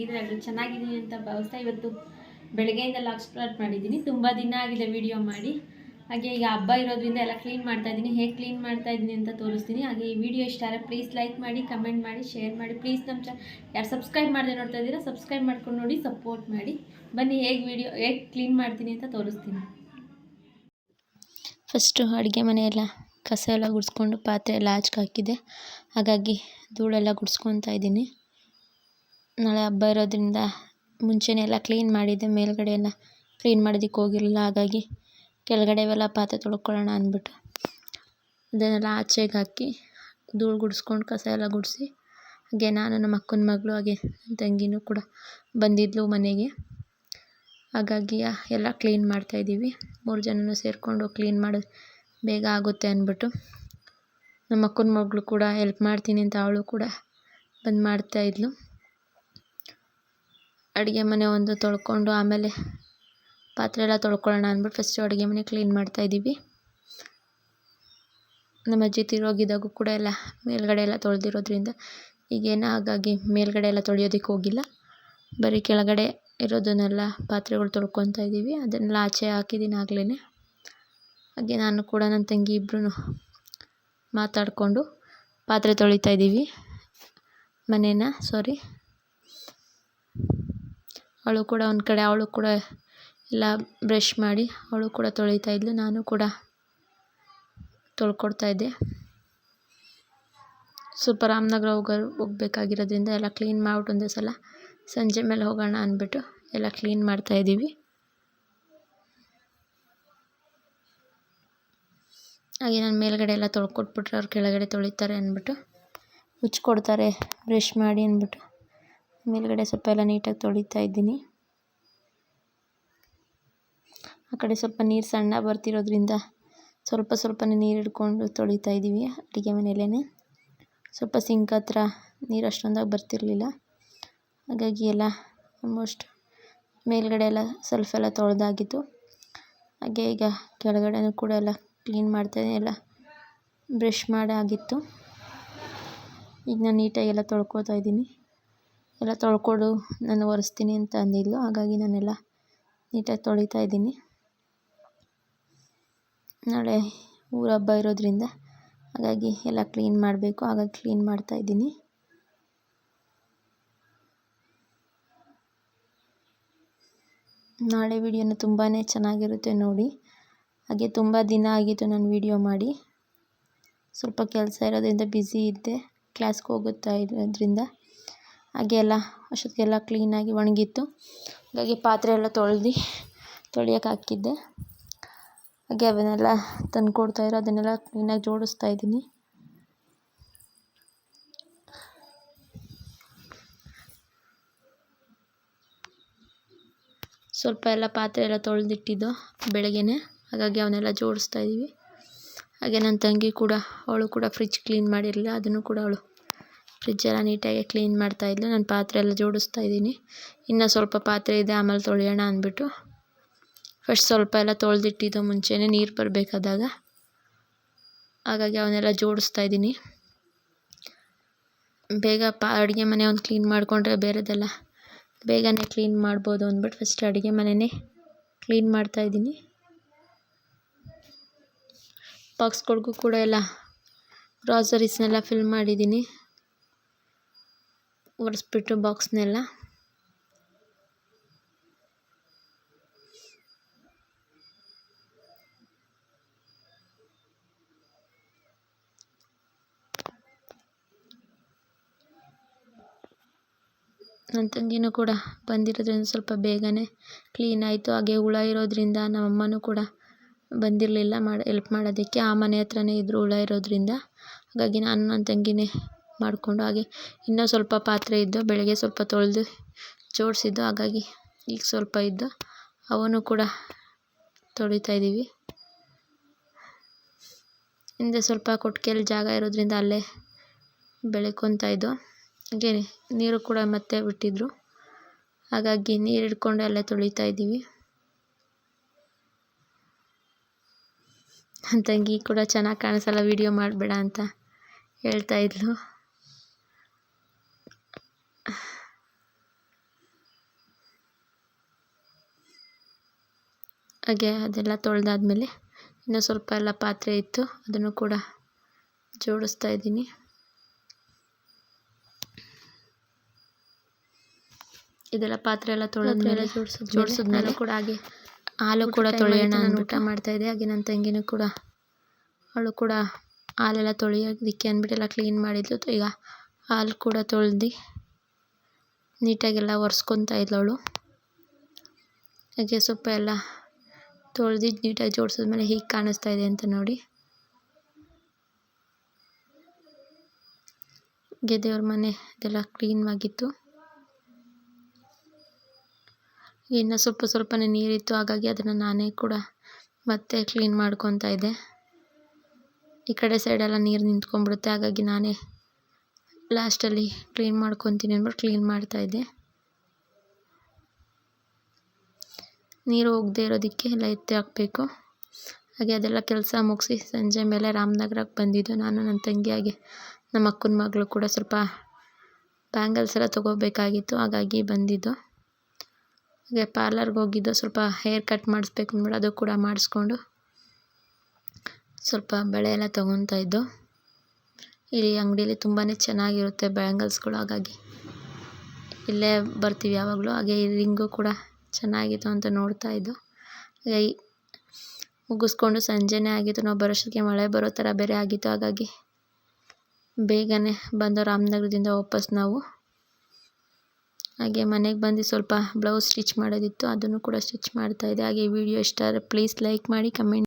Channel ಎಲ್ಲರೂ ಚೆನ್ನಾಗಿದ್ದೀನಿ ಅಂತ ಭಾವಿಸ್ತಾ ಇವತ್ತು ಬೆಳಗ್ಗೆಯಿಂದ ಲಾಗ್ ಸ್ಟಾರ್ಟ್ ಮಾಡಿದ್ದೀನಿ. ತುಂಬ ದಿನ ಆಗಿದೆ ವಿಡಿಯೋ ಮಾಡಿ. ಹಾಗೆ ಈಗ ಹಬ್ಬ ಇರೋದ್ರಿಂದ ಎಲ್ಲ ಕ್ಲೀನ್ ಮಾಡ್ತಾ ಇದ್ದೀನಿ. ಹೇಗೆ ಕ್ಲೀನ್ ಮಾಡ್ತಾ ಇದ್ದೀನಿ ಅಂತ ತೋರಿಸ್ತೀನಿ. ಹಾಗೆ ಈ ವಿಡಿಯೋ ಇಷ್ಟ ಆದರೆ ಪ್ಲೀಸ್ ಲೈಕ್ ಮಾಡಿ ಕಮೆಂಟ್ ಮಾಡಿ ಶೇರ್ ಮಾಡಿ. ಪ್ಲೀಸ್ ನಮ್ಮ ಚ ಯಾರು ಸಬ್ಸ್ಕ್ರೈಬ್ ಮಾಡದೆ ನೋಡ್ತಾ ಇದ್ದೀರಾ ಸಬ್ಸ್ಕ್ರೈಬ್ ಮಾಡ್ಕೊಂಡು ನೋಡಿ ಸಪೋರ್ಟ್ ಮಾಡಿ. ಬನ್ನಿ ಹೇಗೆ ವಿಡಿಯೋ ಹೇಗೆ ಕ್ಲೀನ್ ಮಾಡ್ತೀನಿ ಅಂತ ತೋರಿಸ್ತೀನಿ. ಫಸ್ಟು ಅಡುಗೆ ಮನೆಯೆಲ್ಲ ಕಸ ಎಲ್ಲ ಗುಡಿಸ್ಕೊಂಡು ಪಾತ್ರೆ ಎಲ್ಲ ಹಾಕಿದೆ ಹಾಗಾಗಿ ಧೂಳೆಲ್ಲ ಗುಡಿಸ್ಕೊತಾ ಇದ್ದೀನಿ. ನಾಳೆ ಹಬ್ಬ ಇರೋದ್ರಿಂದ ಮುಂಚೆನೇ ಎಲ್ಲ ಕ್ಲೀನ್ ಮಾಡಿದ್ದೆ, ಮೇಲುಗಡೆ ಎಲ್ಲ ಕ್ಲೀನ್ ಮಾಡೋದಕ್ಕೆ ಹೋಗಿರಲಿಲ್ಲ. ಹಾಗಾಗಿ ಕೆಳಗಡೆ ಇವೆಲ್ಲ ಪಾತ್ರೆ ತೊಳ್ಕೊಳ್ಳೋಣ ಅಂದ್ಬಿಟ್ಟು ಅದನ್ನೆಲ್ಲ ಆಚೆಗೆ ಹಾಕಿ ಧೂಳು ಗುಡಿಸ್ಕೊಂಡು ಕಸ ಎಲ್ಲ ಗುಡಿಸಿ, ಹಾಗೆ ನಾನು ನಮ್ಮ ಅಕ್ಕನ ಮಗಳು ಹಾಗೆ ತಂಗಿನೂ ಕೂಡ ಬಂದಿದ್ಲು ಮನೆಗೆ. ಹಾಗಾಗಿ ಎಲ್ಲ ಕ್ಲೀನ್ ಮಾಡ್ತಾಯಿದ್ದೀವಿ ಮೂರು ಜನನು ಸೇರಿಕೊಂಡು ಕ್ಲೀನ್ ಮಾಡೋದು ಬೇಗ ಆಗುತ್ತೆ ಅಂದ್ಬಿಟ್ಟು ನಮ್ಮ ಅಕ್ಕನ ಮಗಳು ಕೂಡ ಹೆಲ್ಪ್ ಮಾಡ್ತೀನಿ ಅಂತ ಅವಳು ಕೂಡ ಬಂದು ಮಾಡ್ತಾಯಿದ್ಲು ಅಡುಗೆ ಮನೆ ಒಂದು ತೊಳ್ಕೊಂಡು ಆಮೇಲೆ ಪಾತ್ರೆ ಎಲ್ಲ ತೊಳ್ಕೊಳ್ಳೋಣ ಅಂದ್ಬಿಟ್ಟು ಫಸ್ಟು ಅಡುಗೆ ಮನೆ ಕ್ಲೀನ್ ಮಾಡ್ತಾಯಿದ್ದೀವಿ ನಮ್ಮ ಅಜ್ಜಿ ತಿರೋಗಿದ್ದಾಗೂ ಕೂಡ ಎಲ್ಲ ಮೇಲ್ಗಡೆ ಎಲ್ಲ ತೊಳೆದಿರೋದ್ರಿಂದ ಈಗೇನು ಹಾಗಾಗಿ ಮೇಲ್ಗಡೆ ಎಲ್ಲ ತೊಳೆಯೋದಕ್ಕೆ ಹೋಗಿಲ್ಲ. ಬರೀ ಕೆಳಗಡೆ ಇರೋದನ್ನೆಲ್ಲ ಪಾತ್ರೆಗಳು ತೊಳ್ಕೊತಾ ಇದ್ದೀವಿ. ಅದನ್ನೆಲ್ಲ ಆಚೆ ಹಾಕಿದ್ದೀನಿ ಆಗಲೇ ಹಾಗೆ ನಾನು ಕೂಡ ನನ್ನ ತಂಗಿ ಇಬ್ಬರೂ ಮಾತಾಡಿಕೊಂಡು ಪಾತ್ರೆ ತೊಳಿತಾ ಇದ್ದೀವಿ ಮನೇನ ಸಾರಿ ಅವಳು ಕೂಡ ಒಂದು ಕಡೆ, ಅವಳು ಕೂಡ ಎಲ್ಲ ಬ್ರಷ್ ಮಾಡಿ, ಅವಳು ಕೂಡ ತೊಳಿತಾ ಇದ್ಲು. ನಾನು ಕೂಡ ತೊಳ್ಕೊಡ್ತಾ ಇದ್ದೆ. ಸ್ವಲ್ಪ ರಾಮನಗರ ಹೋಗೋ, ಹೋಗ್ಬೇಕಾಗಿರೋದ್ರಿಂದ ಎಲ್ಲ ಕ್ಲೀನ್ ಮಾಡ್ಬಿಟ್ಟು ಒಂದೇ ಸಲ ಸಂಜೆ ಮೇಲೆ ಹೋಗೋಣ ಅಂದ್ಬಿಟ್ಟು ಎಲ್ಲ ಕ್ಲೀನ್ ಮಾಡ್ತಾ ಇದ್ದೀವಿ. ಹಾಗೆ ನಾನು ಮೇಲ್ಗಡೆ ಎಲ್ಲ ತೊಳ್ಕೊಟ್ಬಿಟ್ರೆ ಅವ್ರು ಕೆಳಗಡೆ ತೊಳಿತಾರೆ ಅಂದ್ಬಿಟ್ಟು, ಮುಚ್ಕೊಡ್ತಾರೆ ಬ್ರಷ್ ಮಾಡಿ ಅಂದ್ಬಿಟ್ಟು. ಮೇಲ್ಗಡೆ ಸ್ವಲ್ಪ ಎಲ್ಲ ನೀಟಾಗಿ ತೊಳಿತಾ ಇದ್ದೀನಿ. ಆ ಕಡೆ ಸ್ವಲ್ಪ ನೀರು ಸಣ್ಣ ಬರ್ತಿರೋದ್ರಿಂದ ಸ್ವಲ್ಪ ಸ್ವಲ್ಪನೇ ನೀರು ಹಿಡ್ಕೊಂಡು ತೊಳಿತಾ ಇದ್ದೀವಿ ಅಡುಗೆ ಮನೆಯಲ್ಲೇ ಸ್ವಲ್ಪ ಸಿಂಕ್ ಹತ್ರ ನೀರು ಅಷ್ಟೊಂದಾಗಿ ಬರ್ತಿರಲಿಲ್ಲ. ಹಾಗಾಗಿ ಎಲ್ಲ ಆಲ್ಮೋಸ್ಟ್ ಮೇಲ್ಗಡೆ ಎಲ್ಲ ಸ್ವಲ್ಪ ಎಲ್ಲ ತೊಳೆದಾಗಿತ್ತು. ಹಾಗೆ ಈಗ ಕೆಳಗಡೆನೂ ಕೂಡ ಎಲ್ಲ ಕ್ಲೀನ್ ಮಾಡ್ತಾಯಿದ್ದೀನಿ ಎಲ್ಲ ಬ್ರಷ್ ಮಾಡಾಗಿತ್ತು. ಈಗ ನಾನು ನೀಟಾಗಿ ಎಲ್ಲ ತೊಳ್ಕೊತಾ ಇದ್ದೀನಿ. ಎಲ್ಲ ತೊಳ್ಕೊಡು, ನಾನು ಒರೆಸ್ತೀನಿ ಅಂತ ಅಂದಿದ್ಲು. ಹಾಗಾಗಿ ನಾನೆಲ್ಲ ನೀಟಾಗಿ ತೊಳಿತಾ ಇದ್ದೀನಿ. ನಾಳೆ ಊರ ಹಬ್ಬ ಇರೋದ್ರಿಂದ ಹಾಗಾಗಿ ಎಲ್ಲ ಕ್ಲೀನ್ ಮಾಡಬೇಕು. ಹಾಗಾಗಿ ಕ್ಲೀನ್ ಮಾಡ್ತಾ ಇದ್ದೀನಿ. ನಾಳೆ ವಿಡಿಯೋನ ತುಂಬಾ ಚೆನ್ನಾಗಿರುತ್ತೆ ನೋಡಿ. ಹಾಗೆ ತುಂಬ ದಿನ ಆಗಿತ್ತು ನಾನು ವಿಡಿಯೋ ಮಾಡಿ. ಸ್ವಲ್ಪ ಕೆಲಸ ಇರೋದ್ರಿಂದ ಬ್ಯುಸಿ ಇದ್ದೆ. ಕ್ಲಾಸ್ಗೆ ಹೋಗುತ್ತಾ ಇರೋದ್ರಿಂದ ಹಾಗೆ ಎಲ್ಲ ಅಷ್ಟೊತ್ತಿಗೆಲ್ಲ ಕ್ಲೀನಾಗಿ ಒಣಗಿತ್ತು. ಹಾಗಾಗಿ ಪಾತ್ರೆ ಎಲ್ಲ ತೊಳ್ದು ತೊಳಿಯೋಕೆ ಹಾಕಿದ್ದೆ. ಹಾಗೆ ಅವನ್ನೆಲ್ಲ ತಂದು ಕೊಡ್ತಾಯಿರೋ ಅದನ್ನೆಲ್ಲ ಕ್ಲೀನಾಗಿ ಜೋಡಿಸ್ತಾ ಇದ್ದೀನಿ. ಸ್ವಲ್ಪ ಎಲ್ಲ ಪಾತ್ರೆ ಎಲ್ಲ ತೊಳೆದಿಟ್ಟಿದ್ದು ಬೆಳಗ್ಗೆ ಹಾಗಾಗಿ ಅವನ್ನೆಲ್ಲ ಜೋಡಿಸ್ತಾ ಇದ್ದೀವಿ. ಹಾಗೆ ನನ್ನ ತಂಗಿ ಕೂಡ, ಅವಳು ಕೂಡ ಫ್ರಿಜ್ ಕ್ಲೀನ್ ಮಾಡಿರಲಿಲ್ಲ, ಅದನ್ನು ಕೂಡ ಅವಳು ಫ್ರಿಜ್ಜೆಲ್ಲ ನೀಟಾಗಿ ಕ್ಲೀನ್ ಮಾಡ್ತಾಯಿದ್ಲು ನಾನು ಪಾತ್ರೆ ಎಲ್ಲ ಜೋಡಿಸ್ತಾ ಇದ್ದೀನಿ. ಇನ್ನು ಸ್ವಲ್ಪ ಪಾತ್ರೆ ಇದೆ, ಆಮೇಲೆ ತೊಳೆಯೋಣ ಅಂದ್ಬಿಟ್ಟು. ಫಸ್ಟ್ ಸ್ವಲ್ಪ ಎಲ್ಲ ತೊಳೆದಿಟ್ಟಿದ್ದು ಮುಂಚೆನೇ, ನೀರು ಬರಬೇಕಾದಾಗ. ಹಾಗಾಗಿ ಅವನ್ನೆಲ್ಲ ಜೋಡಿಸ್ತಾ ಇದ್ದೀನಿ. ಬೇಗ ಪಾ, ಅಡುಗೆ ಮನೆ ಒಂದು ಕ್ಲೀನ್ ಮಾಡಿಕೊಂಡ್ರೆ ಬೇರೆದೆಲ್ಲ. ಬೇಗನೆ ಕ್ಲೀನ್ ಮಾಡ್ಬೋದು ಅಂದ್ಬಿಟ್ಟು ಫಸ್ಟ್ ಅಡುಗೆ ಮನೆಯೇ ಕ್ಲೀನ್ ಮಾಡ್ತಾ ಇದ್ದೀನಿ. ಬಾಕ್ಸ್ಗಳಿಗೂ ಕೂಡ ಎಲ್ಲ ಗ್ರಾಸರೀಸ್ನೆಲ್ಲ ಫಿಲ್ ಮಾಡಿದ್ದೀನಿ. ಒರೆಸ್ಬಿಟ್ಟು ಬಾಕ್ಸ್ನೆಲ್ಲ. ನನ್ನ ತಂಗಿನೂ ಕೂಡ ಬಂದಿರೋದ್ರಿಂದ ಸ್ವಲ್ಪ ಬೇಗನೆ ಕ್ಲೀನ್ ಆಯಿತು. ಹಾಗೆ ಹುಳ ಇರೋದ್ರಿಂದ ನಮ್ಮಮ್ಮನೂ ಕೂಡ ಬಂದಿರಲಿಲ್ಲ ಮಾಡಿ ಎಲ್ಪ್ ಮಾಡೋದಕ್ಕೆ. ಆ ಮನೆ ಹತ್ರನೇ ಇದ್ದರು ಹುಳ ಇರೋದ್ರಿಂದ. ಹಾಗಾಗಿ ನಾನು ನನ್ನ ತಂಗಿನೇ ಮಾಡಿಕೊಂಡು ಹಾಗೆ ಇನ್ನೂ ಸ್ವಲ್ಪ ಪಾತ್ರೆ ಇದ್ದು ಬೆಳಗ್ಗೆ ಸ್ವಲ್ಪ ತೊಳೆದು ಜೋಡಿಸಿದ್ದು ಹಾಗಾಗಿ ಈಗ ಸ್ವಲ್ಪ ಇದ್ದು ಅವನು ಕೂಡ ತೊಳಿತಾ ಇದ್ದೀವಿ. ಹಿಂದೆ ಸ್ವಲ್ಪ ಕೊಟ್ಟಿಗೆಯಲ್ಲಿ ಜಾಗ ಇರೋದ್ರಿಂದ ಅಲ್ಲೇ ಬೆಳ್ಕೊತಾ ಇದ್ದೋ ಹಾಗೆ ನೀರು ಕೂಡ ಮತ್ತೆ ಬಿಟ್ಟಿದ್ದರು ಹಾಗಾಗಿ ನೀರು ಹಿಡ್ಕೊಂಡು ಅಲ್ಲೇ ತೊಳಿತಾ ಇದ್ದೀವಿ. ನನ್ನ ಕೂಡ ಚೆನ್ನಾಗಿ ಕಾಣಿಸಲ್ಲ, ವೀಡಿಯೋ ಮಾಡಬೇಡ ಅಂತ ಹೇಳ್ತಾ ಇದ್ಲು. ಹಾಗೆ ಅದೆಲ್ಲ ತೊಳೆದಾದ್ಮೇಲೆ ಇನ್ನೂ ಸ್ವಲ್ಪ ಎಲ್ಲ ಪಾತ್ರೆ ಇತ್ತು ಅದನ್ನು ಕೂಡ ಜೋಡಿಸ್ತಾ ಇದ್ದೀನಿ. ಇದೆಲ್ಲ ಪಾತ್ರೆ ಎಲ್ಲ ತೊಳೆದ್ಮೇಲೆ ಜೋಡಿಸಿದ್ಮೇಲೆ ಕೂಡ ಹಾಗೆ ಹಾಲು ಕೂಡ ತೊಳೆಯೋಣ ನಾನು ಊಟ. ಮಾಡ್ತಾಯಿದ್ದೆ ಹಾಗೆ ನನ್ನ ತಂಗಿನೂ ಕೂಡ ಅವಳು ಕೂಡ ಹಾಲೆಲ್ಲ ತೊಳೆಯೋದಕ್ಕೆ ಅಂದ್ಬಿಟ್ಟೆಲ್ಲ ಕ್ಲೀನ್ ಮಾಡಿದ್ಲು. ಈಗ ಹಾಲು ಕೂಡ ತೊಳೆದು ನೀಟಾಗೆಲ್ಲ ಒರೆಸ್ಕೊತಾ ಅವಳು. ಹಾಗೆ ಸ್ವಲ್ಪ ಎಲ್ಲ ತೊಳೆದಿದ್ದು ನೀಟಾಗಿ ಜೋಡಿಸಿದ್ಮೇಲೆ ಹೀಗೆ ಕಾಣಿಸ್ತಾ ಇದೆ ಅಂತ ನೋಡಿ. ಗೆದೆಯವ್ರ ಮನೆ ಇದೆಲ್ಲ ಕ್ಲೀನಾಗಿತ್ತು ಇನ್ನು ಸ್ವಲ್ಪ ಸ್ವಲ್ಪನೇ ನೀರಿತ್ತು, ಹಾಗಾಗಿ ಅದನ್ನು ನಾನೇ ಕೂಡ ಮತ್ತೆ ಕ್ಲೀನ್ ಮಾಡ್ಕೊತಾ ಇದ್ದೆ. ಈ ಕಡೆ ಸೈಡೆಲ್ಲ ನೀರು ನಿಂತ್ಕೊಂಡ್ಬಿಡುತ್ತೆ, ಹಾಗಾಗಿ ನಾನೇ ಲಾಸ್ಟಲ್ಲಿ ಕ್ಲೀನ್ ಮಾಡ್ಕೊತೀನಿ ಅಂದ್ಬಿಟ್ಟು ಕ್ಲೀನ್ ಮಾಡ್ತಾಯಿದ್ದೆ ನೀರು ಹೋಗದೆ ಇರೋದಕ್ಕೆ ಎಲ್ಲ ಎತ್ತಿ ಹಾಕಬೇಕು. ಹಾಗೆ ಅದೆಲ್ಲ ಕೆಲಸ ಮುಗಿಸಿ ಸಂಜೆ ಮೇಲೆ ರಾಮನಗರಕ್ಕೆ ಬಂದಿದ್ದು ನಾನು, ನನ್ನ ತಂಗಿ ಹಾಗೆ. ನಮ್ಮ ಅಕ್ಕನ ಮಗಳು ಕೂಡ ಸ್ವಲ್ಪ ಬ್ಯಾಂಗಲ್ಸ್ ಎಲ್ಲ ತೊಗೋಬೇಕಾಗಿತ್ತು, ಹಾಗಾಗಿ ಬಂದಿದ್ದು. ಹಾಗೆ ಪಾರ್ಲರ್ಗೆ ಹೋಗಿದ್ದು, ಸ್ವಲ್ಪ ಹೇರ್ ಕಟ್ ಮಾಡಿಸ್ಬೇಕು ಅಂದ್ಬಿಟ್ಟು ಅದು ಕೂಡ ಮಾಡಿಸ್ಕೊಂಡು ಸ್ವಲ್ಪ ಬಳೆ ಎಲ್ಲ ತೊಗೊತಾ ಇದ್ದು. ಇಲ್ಲಿ ಅಂಗಡಿಯಲ್ಲಿ ತುಂಬಾ ಚೆನ್ನಾಗಿರುತ್ತೆ ಬ್ಯಾಂಗಲ್ಸ್ಗಳು, ಹಾಗಾಗಿ ಇಲ್ಲೇ ಬರ್ತೀವಿ ಯಾವಾಗಲೂ. ಹಾಗೆ ಈ ರಿಂಗು ಕೂಡ ಚೆನ್ನಾಗಿತ್ತು ಅಂತ ನೋಡ್ತಾ ಇದ್ದು. ಹಾಗೆ ಈ ಮುಗಿಸ್ಕೊಂಡು ಸಂಜೆನೇ ಆಗಿತ್ತು. ನಾವು ಬರೋಷ್ಟೊತ್ತಿಗೆ ಮಳೆ ಬರೋ ಥರ ಬೇರೆ ಆಗಿತ್ತು. ಹಾಗಾಗಿ ಬೇಗನೆ ಬಂದು ರಾಮನಗರದಿಂದ ವಾಪಸ್ ನಾವು ಹಾಗೆ ಮನೆಗೆ ಬಂದು ಸ್ವಲ್ಪ ಬ್ಲೌಸ್ ಸ್ಟಿಚ್ ಮಾಡೋದಿತ್ತು. ಅದನ್ನು ಕೂಡ ಸ್ಟಿಚ್ ಮಾಡ್ತಾಯಿದ್ದೆ ಹಾಗೆ ವಿಡಿಯೋ ಇಷ್ಟ ಆದರೆ ಪ್ಲೀಸ್ ಲೈಕ್ ಮಾಡಿ, ಕಮೆಂಟ್